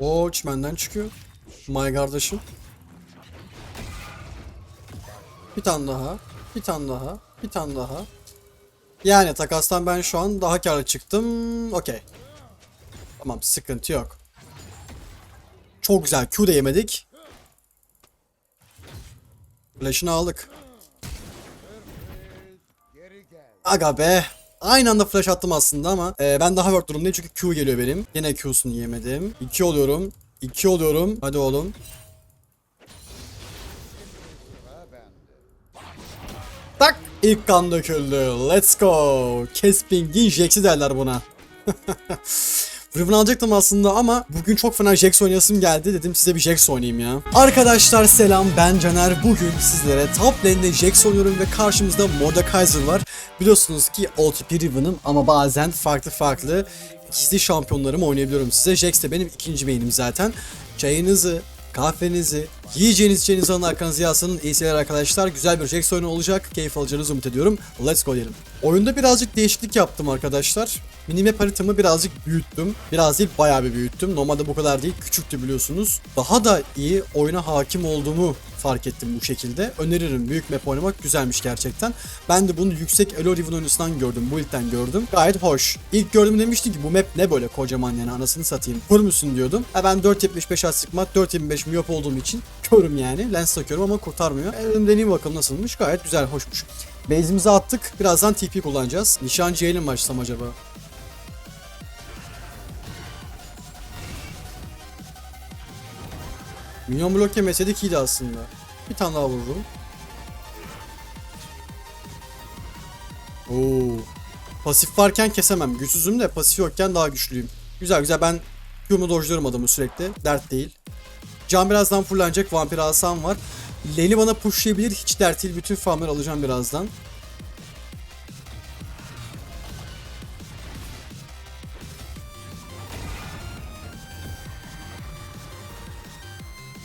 O çimenden çıkıyor. My kardeşim. Bir tane daha. Bir tane daha. Bir tane daha. Yani takastan ben şu an daha karlı çıktım. Okey. Tamam sıkıntı yok. Çok güzel. Q de yemedik. Flash'ını aldık. Aga be. Aynı anda flash attım aslında ama e, ben daha work durumdayım çünkü Q geliyor benim. Yine Q'sunu yemedim. 2 oluyorum. 2 oluyorum. Hadi oğlum. Tak! İlk kan döküldü. Let's go. Kesping'in Jax'i derler buna. Riven alacaktım aslında ama bugün çok fena Jax oynayasım geldi. Dedim size bir Jax oynayayım ya. Arkadaşlar selam ben Caner. Bugün sizlere top lane'de Jax oynuyorum ve karşımızda Mordekaiser var. Biliyorsunuz ki OTP Riven'ım ama bazen farklı farklı gizli şampiyonlarımı oynayabiliyorum size. Jax de benim ikinci main'im zaten. Çayınızı, kahvenizi, yiyeceğiniz içeceğinizi alın arkanızı yaslanın. İyi seyirler arkadaşlar. Güzel bir Jax oyunu olacak. Keyif alacağınızı umut ediyorum. Let's go diyelim. Oyunda birazcık değişiklik yaptım arkadaşlar. Minimap haritamı birazcık büyüttüm. Biraz değil bayağı bir büyüttüm. Normalde bu kadar değil. Küçüktü biliyorsunuz. Daha da iyi oyuna hakim olduğumu fark ettim bu şekilde. Öneririm. Büyük map oynamak güzelmiş gerçekten. Ben de bunu yüksek Elo Riven oyuncusundan gördüm. Bu ilkten gördüm. Gayet hoş. İlk gördüm demiştim ki bu map ne böyle kocaman yani anasını satayım. Kör müsün diyordum. Ha ben 4.75 astigmat 4.25 miyop olduğum için körüm yani. Lens takıyorum ama kurtarmıyor. E, dedim deneyeyim bakalım nasılmış. Gayet güzel, hoşmuş. Base'imizi attık. Birazdan TP kullanacağız. Nişancıya ile mi başlasam acaba? Minyon blok yemeseydik iyiydi aslında. Bir tane daha vururum. Oo. Pasif varken kesemem. Güçsüzüm de pasif yokken daha güçlüyüm. Güzel güzel ben Q'mu dojluyorum adamı sürekli. Dert değil. Can birazdan fullenecek. Vampir Hasan var. Leni bana pushlayabilir. Hiç dert değil. Bütün farmları alacağım birazdan.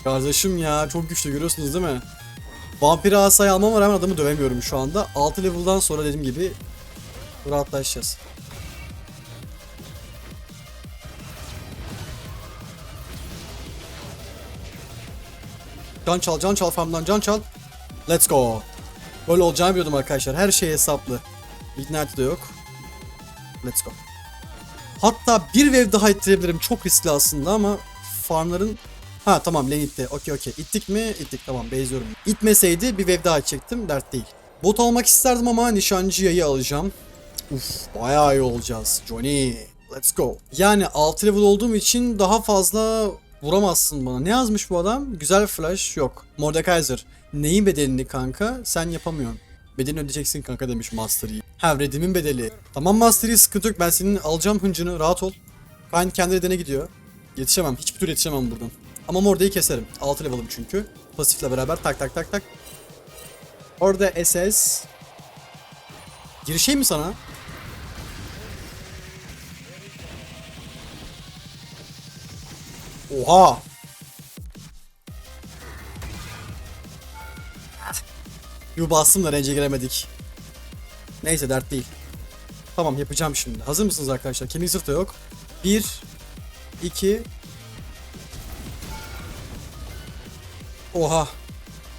Kardeşim ya çok güçlü görüyorsunuz değil mi? Vampir asayı almama rağmen adamı dövemiyorum şu anda. 6 level'dan sonra dediğim gibi rahatlaşacağız. Can çal, can çal farmdan, can çal. Let's go. Böyle olacağını biliyordum arkadaşlar. Her şey hesaplı. Ignite de yok. Let's go. Hatta bir wave daha ittirebilirim. Çok riskli aslında ama farmların Ha tamam lane itti. Okey okey. İttik mi? İttik tamam base'liyorum. İtmeseydi bir wave daha çektim. Dert değil. Bot almak isterdim ama nişancı yayı alacağım. Uf bayağı iyi olacağız. Johnny. Let's go. Yani 6 level olduğum için daha fazla vuramazsın bana. Ne yazmış bu adam? Güzel flash yok. Mordekaiser. Neyin bedelini kanka? Sen yapamıyorsun. Bedelini ödeyeceksin kanka demiş Master Yi. Ha Redim'in bedeli. Tamam Master Yi sıkıntı yok. Ben senin alacağım hıncını. Rahat ol. Kayn kendi redene gidiyor. Yetişemem. Hiçbir tur yetişemem buradan. Ama Morde'yi keserim. 6 level'ım çünkü. Pasifle beraber tak tak tak tak. Orada SS. Girişeyim mi sana? Oha! Yu bastım da range'e giremedik. Neyse dert değil. Tamam yapacağım şimdi. Hazır mısınız arkadaşlar? Kendi sırtı yok. 1 2 Oha.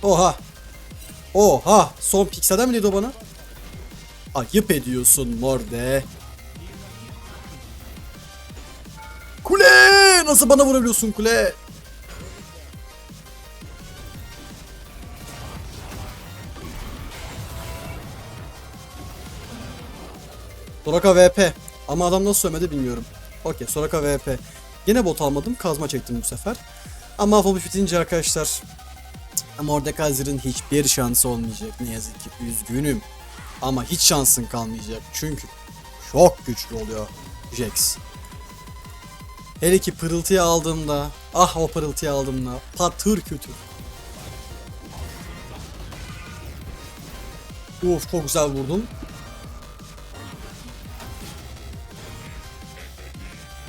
Oha. Oha. Son pikselden mi dedi o bana? Ayıp ediyorsun morde. Nasıl bana vurabiliyorsun kule? Soraka VP. Ama adam nasıl sövmedi bilmiyorum. Okey Soraka VP. Yine bot almadım. Kazma çektim bu sefer. Ama Afobus bitince arkadaşlar Mordekaiser'ın hiçbir şansı olmayacak ne yazık ki üzgünüm. Ama hiç şansın kalmayacak çünkü çok güçlü oluyor Jax. Hele ki pırıltıyı aldığımda, ah o pırıltıyı aldığımda patır kütür. Uf çok güzel vurdun.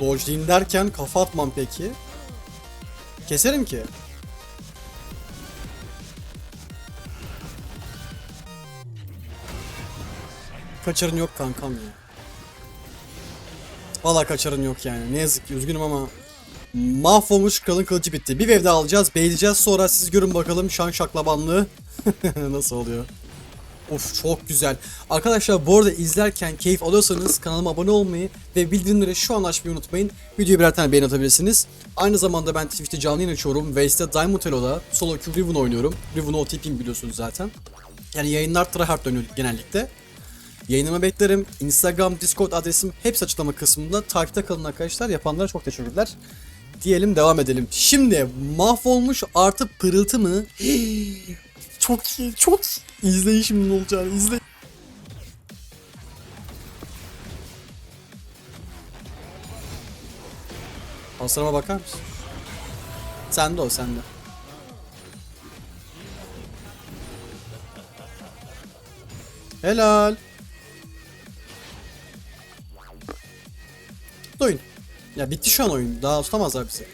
Dodge'layım derken kafa atmam peki. Keserim ki. Kaçarın yok kankam ya. Valla kaçarın yok yani. Ne yazık ki üzgünüm ama Mahvolmuş kalın kılıcı bitti. Bir wave alacağız. Beyleyeceğiz. Sonra siz görün bakalım şan şaklabanlığı nasıl oluyor. Of çok güzel. Arkadaşlar bu arada izlerken keyif alıyorsanız kanalıma abone olmayı ve bildirimleri şu an açmayı unutmayın. Videoya birer tane beğeni atabilirsiniz. Aynı zamanda ben Twitch'te canlı yayın açıyorum. Waste'de Diamond Elo'da solo queue Riven oynuyorum. Riven OTP'im biliyorsunuz zaten. Yani yayınlar tryhard dönüyor genellikle. Yayınıma beklerim. Instagram, Discord adresim hepsi açıklama kısmında. Takipte kalın arkadaşlar. Yapanlara çok teşekkürler. Diyelim devam edelim. Şimdi mahvolmuş artı pırıltı mı? çok iyi, çok iyi. Ne olacağını izle. Hasarıma bakar mısın? Sende o sende. Helal. Bitti oyun. Ya bitti şu an oyun. Daha tutamazlar bizi.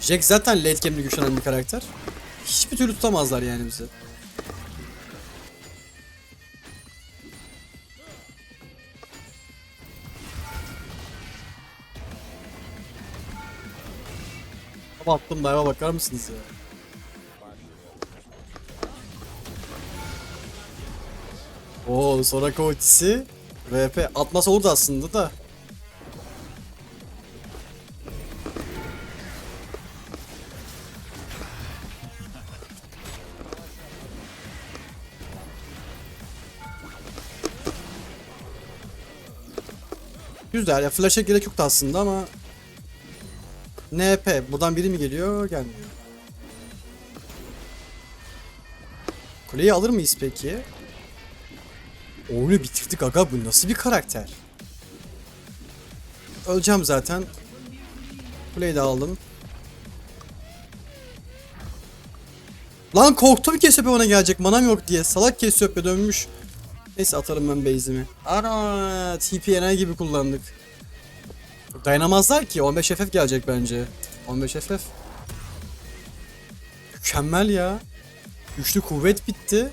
Jack zaten late game'de güçlenen bir karakter. Hiçbir türlü tutamazlar yani bizi. Attım dive'a bakar mısınız ya? Oo Soraka ultisi VP atmasa olurdu aslında da. Güzel ya flash'a gerek yoktu aslında ama NP buradan biri mi geliyor gelmiyor. Kuleyi alır mıyız peki? Oyunu bitirdik aga bu nasıl bir karakter? Öleceğim zaten. Kuleyi de aldım. Lan korktum Cassiopeia ona gelecek manam yok diye. Salak Cassiopeia dönmüş. Neyse atarım ben base'imi. Ana TPNA gibi kullandık. Dayanamazlar ki 15 FF gelecek bence. 15 FF. Mükemmel ya. Güçlü kuvvet bitti.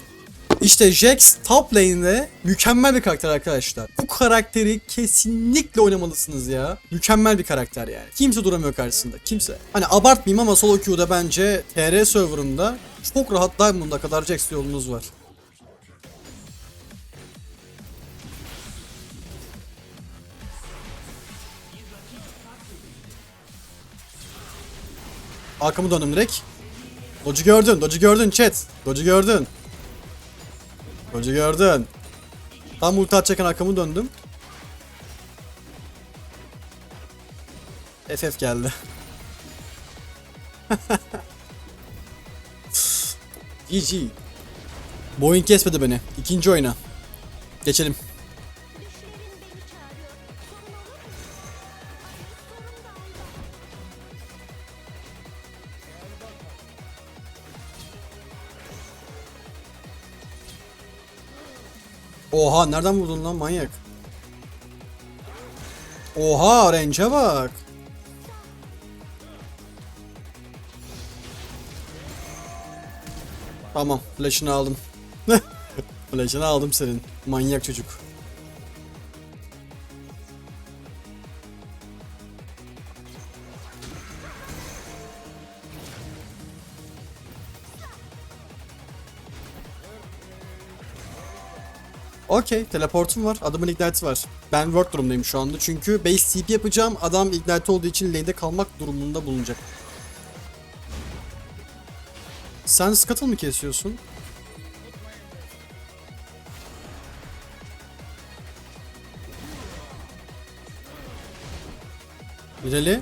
İşte Jax top lane'de mükemmel bir karakter arkadaşlar. Bu karakteri kesinlikle oynamalısınız ya. Mükemmel bir karakter yani. Kimse duramıyor karşısında. Kimse. Hani abartmayayım ama solo queue'da bence TR serverında çok rahat Diamond'a kadar Jax yolunuz var. Arkamı döndüm direkt. Dodge'u gördün, Dodge'u gördün chat. Dodge'u gördün. Dodge'u gördün. Tam ulti atacakken arkamı döndüm. FF geldi. GG. Bu oyun kesmedi beni. İkinci oyuna. Geçelim. Oha nereden vurdun lan manyak? Oha range'e bak. Tamam flash'ını aldım. flash'ını aldım senin. Manyak çocuk. Okey, teleportum var. Adamın ignite'i var. Ben work durumdayım şu anda. Çünkü base TP yapacağım. Adam ignite olduğu için lane'de kalmak durumunda bulunacak. Sen scuttle mı kesiyorsun? Mireli?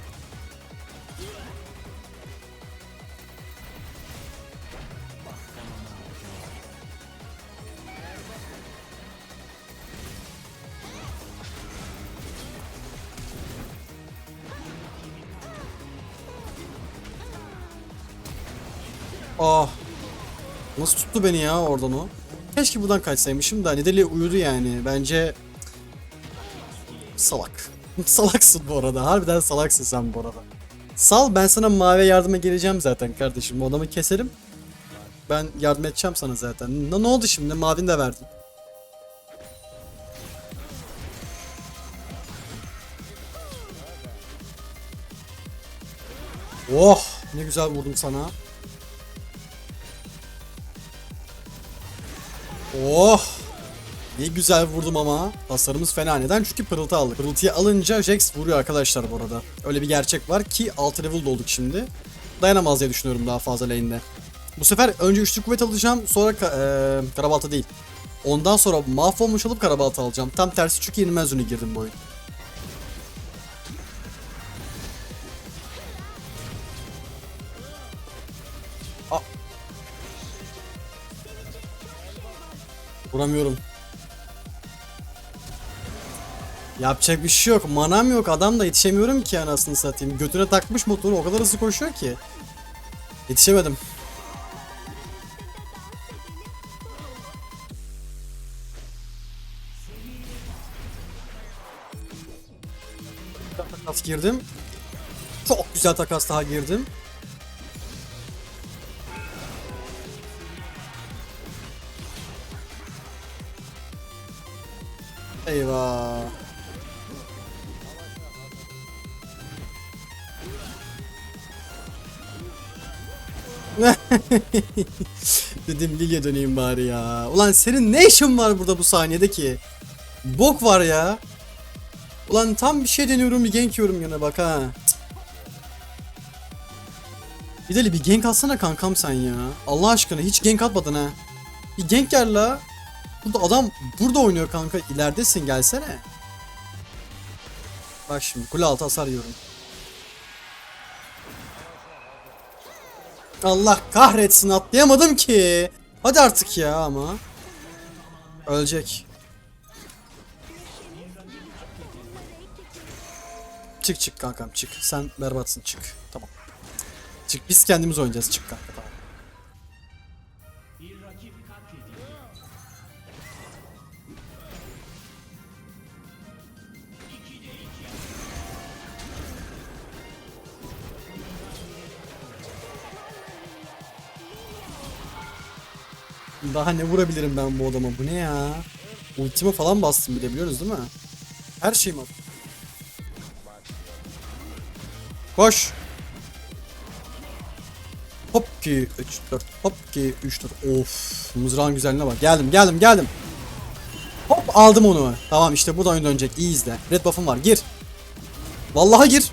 Ah. Nasıl tuttu beni ya oradan o? Keşke buradan kaçsaymışım da Nidali uyudu yani. Bence salak. Salaksın bu arada. Harbiden salaksın sen bu arada. Sal ben sana mavi yardıma geleceğim zaten kardeşim. Bu adamı keselim. Ben yardım edeceğim sana zaten. Ne, ne oldu şimdi? Mavini de verdim. Oh ne güzel vurdum sana. Oh ne güzel vurdum ama. Hasarımız fena. Neden? Çünkü pırıltı aldık. Pırıltıyı alınca Jax vuruyor arkadaşlar bu arada. Öyle bir gerçek var ki 6 level olduk şimdi. Dayanamaz diye düşünüyorum daha fazla lane'de. Bu sefer önce üçlü kuvvet alacağım sonra ka- eee, karabalta değil. Ondan sonra mahvolmuş olup karabalta alacağım. Tam tersi çünkü yenilmez ünü girdim bu oyun. Vuramıyorum. Yapacak bir şey yok. Manam yok. Adam da yetişemiyorum ki anasını satayım. Götüne takmış motoru o kadar hızlı koşuyor ki. Yetişemedim. Takas girdim. Çok güzel takas daha girdim. Eyvah. Dedim Lilia döneyim bari ya. Ulan senin ne işin var burada bu saniyede ki? Bok var ya. Ulan tam bir şey deniyorum bir gank yiyorum yana bak ha. Bir deli bir gank atsana kankam sen ya. Allah aşkına hiç gank atmadın ha. Bir gank gel la. Burada adam burada oynuyor kanka. İleridesin gelsene. Bak şimdi kule altı hasar yiyorum. Allah kahretsin atlayamadım ki. Hadi artık ya ama. Ölecek. Çık çık kankam çık. Sen berbatsın çık. Tamam. Çık biz kendimiz oynayacağız çık kanka tamam. Daha ne vurabilirim ben bu adama? Bu ne ya? Ultime falan bastım bile biliyoruz değil mi? Her şeyim attım. Koş. Hop ki 3 4 hop ki 3 4. Of mızrağın güzelliğine bak. Geldim geldim geldim. Hop aldım onu. Tamam işte bu da oyun dönecek. İyi izle. Red buff'ım var. Gir. Vallahi gir.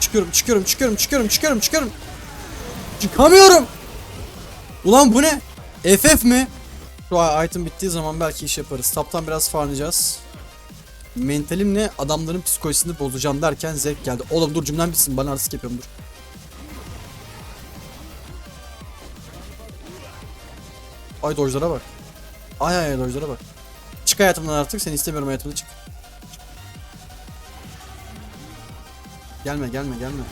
Çıkıyorum çıkıyorum çıkıyorum çıkıyorum çıkıyorum çıkıyorum. Çıkamıyorum. Ulan bu ne? FF mi? Şu item bittiği zaman belki iş yaparız. Taptan biraz farmlayacağız. Mentalimle adamların psikolojisini bozacağım derken zevk geldi. Oğlum dur cümlem bitsin bana artistik yapıyorum dur. Ay dojlara bak. Ay ay dojlara bak. Çık hayatımdan artık seni istemiyorum hayatımda çık. Gelme gelme gelme.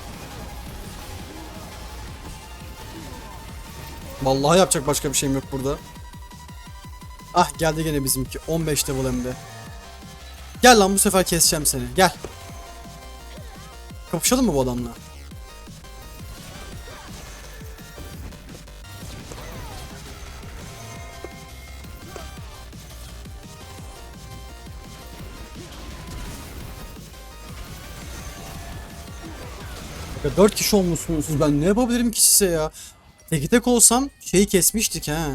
Vallahi yapacak başka bir şeyim yok burada. Ah geldi gene bizimki. 15 level hem. Gel lan bu sefer keseceğim seni. Gel. Kapışalım mı bu adamla? Ya 4 kişi olmuşsunuz ben ne yapabilirim ki size ya? Tek tek olsam şeyi kesmiştik ha.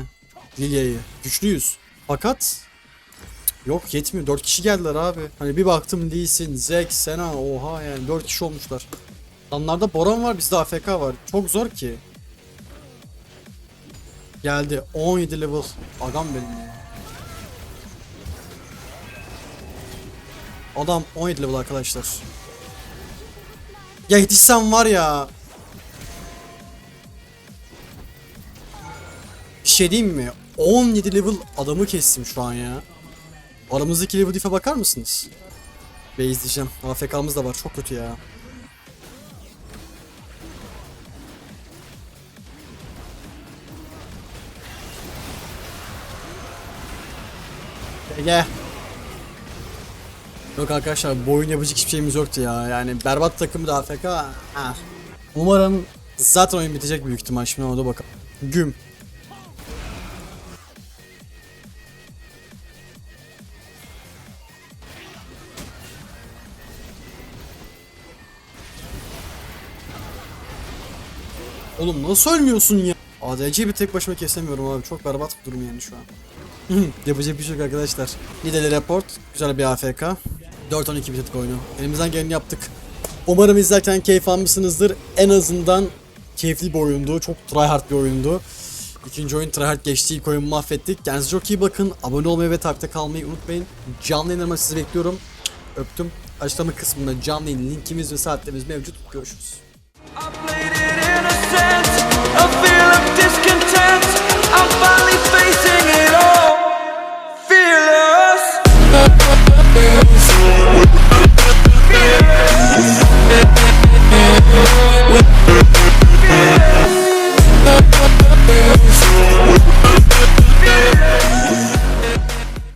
Lilia'yı. Güçlüyüz. Fakat yok yetmiyor. 4 kişi geldiler abi. Hani bir baktım Lee Sin, Zek, Sena oha yani 4 kişi olmuşlar. Adamlarda Boran var bizde AFK var. Çok zor ki. Geldi 17 level. Agam benim ya. Adam 17 level arkadaşlar. Ya yetişsem var ya. Şey diyeyim mi? 17 level adamı kestim şu an ya. Aramızdaki level diff'e bakar mısınız? Ve izleyeceğim. AFK'mız da var. Çok kötü ya. Ege. Yok arkadaşlar bu oyun yapacak hiçbir şeyimiz yoktu ya. Yani berbat takım da AFK. Ah. Umarım zaten oyun bitecek büyük ihtimal şimdi ona da bakalım. Güm. Oğlum nasıl ölmüyorsun ya? ADC bir tek başıma kesemiyorum abi. Çok berbat bir durum yani şu an. Yapacak bir şey yok arkadaşlar. Nidali report. Güzel bir AFK. 4-12 bitirdik oyunu. Elimizden geleni yaptık. Umarım izlerken keyif almışsınızdır. En azından keyifli bir oyundu. Çok tryhard bir oyundu. İkinci oyun tryhard geçti. İlk oyunu mahvettik. Kendinize çok iyi bakın. Abone olmayı ve takipte kalmayı unutmayın. Canlı yayınlarıma sizi bekliyorum. Öptüm. Açıklama kısmında canlı yayın linkimiz ve saatlerimiz mevcut. Görüşürüz. says